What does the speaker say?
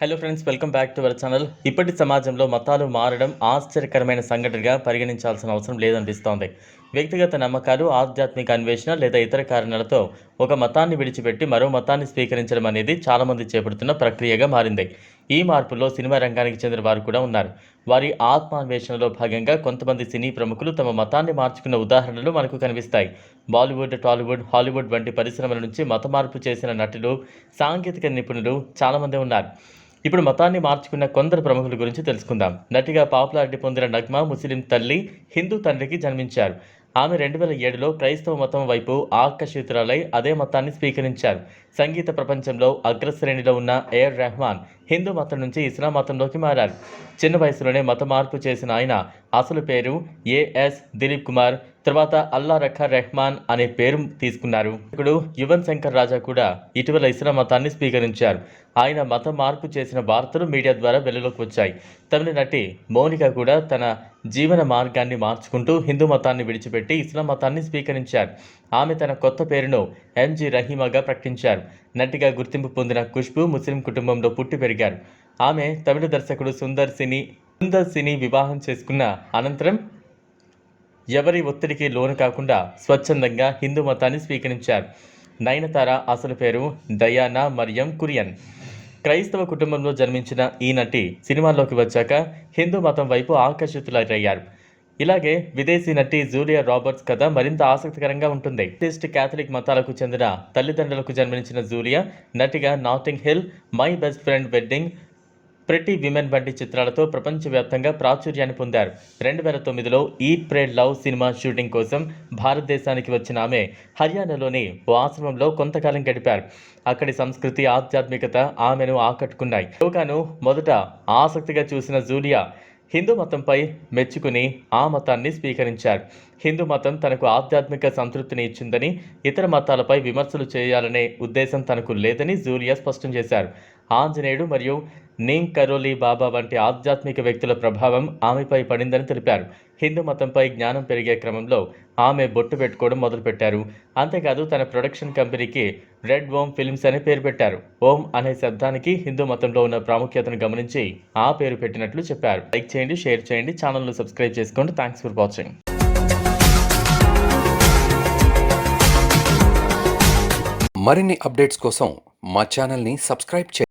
Hello friends welcome back to our channel ఇప్పటి సమాజంలో మతాలు మారడం ఆశ్చర్యకరమైన సంఘటనగా పరిగణించాల్సిన అవసరం లేదనిపిస్తోంది. వ్యక్తిగత నమ్మకాలు ఆధ్యాత్మిక అన్వేషణ లేదా ఇతర కారణాలతో ఒక మతాన్ని విడిచిపెట్టి మరో మతాన్ని స్వీకరించడం అనేది చాలామంది చేపడుతున్న ప్రక్రియగా మారింది. ఈ మార్పుల్లో సినిమా రంగానికి చెందిన వారు కూడా ఉన్నారు. వారి ఆత్మాన్వేషణలో భాగంగా కొంతమంది సినీ ప్రముఖులు తమ మతాన్ని మార్చుకున్న ఉదాహరణలు మనకు కనిపిస్తాయి. బాలీవుడ్ టాలీవుడ్ హాలీవుడ్ వంటి పరిశ్రమల నుంచి మత మార్పు చేసిన నటులు సాంకేతిక నిపుణులు చాలామంది ఉన్నారు. ఇప్పుడు మతాన్ని మార్చుకున్న కొందరు ప్రముఖుల గురించి తెలుసుకుందాం. నటిగా పాపులారిటీ పొందిన నగ్మా ముస్లిం తల్లి హిందూ తండ్రికి జన్మించారు. ఆమె రెండు వేల ఏడులో క్రైస్తవ మతం వైపు ఆకర్షితురాలై అదే మతాన్ని స్వీకరించారు. సంగీత ప్రపంచంలో అగ్రశ్రేణిలో ఉన్న ఏఆర్ రెహమాన్ హిందూ మతం నుంచి ఇస్లాం మతంలోకి మారారు. చిన్న వయసులోనే మత మార్పు చేసిన ఆయన అసలు పేరు ఏఎస్ దిలీప్ కుమార్ తర్వాత అల్లా రఖా రెహమాన్ అనే పేరు తీసుకున్నారు. ఇప్పుడు యువన్ శంకర్ రాజా కూడా ఇటీవల ఇస్లాం మతాన్ని స్వీకరించారు. ఆయన మత మార్పు చేసిన వార్తలు మీడియా ద్వారా వెలుగులోకి వచ్చాయి. తమిళ నటి మౌనిక కూడా తన జీవన మార్గాన్ని మార్చుకుంటూ హిందూ మతాన్ని విడిచిపెట్టి ఇస్లాం మతాన్ని స్వీకరించారు. ఆమె తన కొత్త పేరును ఎంజి రహీమాగా ప్రకటించారు. నటిగా గుర్తింపు పొందిన ఖుష్బు ముస్లిం కుటుంబంలో పుట్టి పెరిగారు. ఆమె తమిళ దర్శకుడు సుందర్ సిని సుందర్ సిని వివాహం చేసుకున్న అనంతరం ఎవరి ఒత్తిడికి లోను కాకుండా స్వచ్ఛందంగా హిందూ మతాన్ని స్వీకరించారు. నయనతార అసలు పేరు డయానా మరియం కురియన్. క్రైస్తవ కుటుంబంలో జన్మించిన ఈ నటి సినిమాల్లోకి వచ్చాక హిందూ మతం వైపు ఆకర్షితులయ్యారు. ఇలాగే విదేశీ నటి జూలియా రాబర్ట్స్ కథ మరింత ఆసక్తికరంగా ఉంటుంది. టెస్ట్ క్యాథలిక్ మతాలకు చెందిన తల్లిదండ్రులకు జన్మించిన జూలియా నటిగా Notting Hill my best friend wedding pretty women వంటి చిత్రాలతో ప్రపంచవ్యాప్తంగా ప్రాచుర్యాన్ని పొందారు. రెండు వేల తొమ్మిదిలో eat pray love cinema shooting కోసం భారతదేశానికి వచ్చిన ఆమె హర్యానాలోని ఓ ఆశ్రమంలో కొంతకాలం గడిపారు. అక్కడి సంస్కృతి ఆధ్యాత్మికత ఆమెను ఆకట్టుకున్నాయి. యోగాను మొదట ఆసక్తిగా చూసిన జూలియా హిందూ మతంపై మెచ్చుకుని ఆ మతాన్ని స్వీకరించారు. హిందూ మతం తనకు ఆధ్యాత్మిక సంతృప్తిని ఇచ్చిందని ఇతర మతాలపై విమర్శలు చేయాలనే ఉద్దేశం తనకు లేదని జూలియా స్పష్టం చేశారు. ఆంజనేయుడు మరియు నీమ్ కరోలి బాబా వంటి ఆధ్యాత్మిక వ్యక్తుల ప్రభావం ఆమెపై పడిందని తెలిపారు. హిందూ మతంపై జ్ఞానం పెరిగే క్రమంలో ఆమె బొట్టు పెట్టుకోవడం మొదలుపెట్టారు. అంతేకాదు తన ప్రొడక్షన్ కంపెనీకి రెడ్ ఓం ఫిల్మ్స్ అనే పేరు పెట్టారు. ఓం అనే శబ్దానికి హిందూ మతంలో ఉన్న ప్రాముఖ్యతను గమనించి ఆ పేరు పెట్టినట్లు చెప్పారు. లైక్ చేయండి షేర్ చేయండి ఛానల్ను సబ్స్క్రైబ్ చేసుకోండి. Thanks for watching. మరిన్ని అప్డేట్స్ కోసం మా ఛానల్ని సబ్స్క్రైబ్ చేయండి.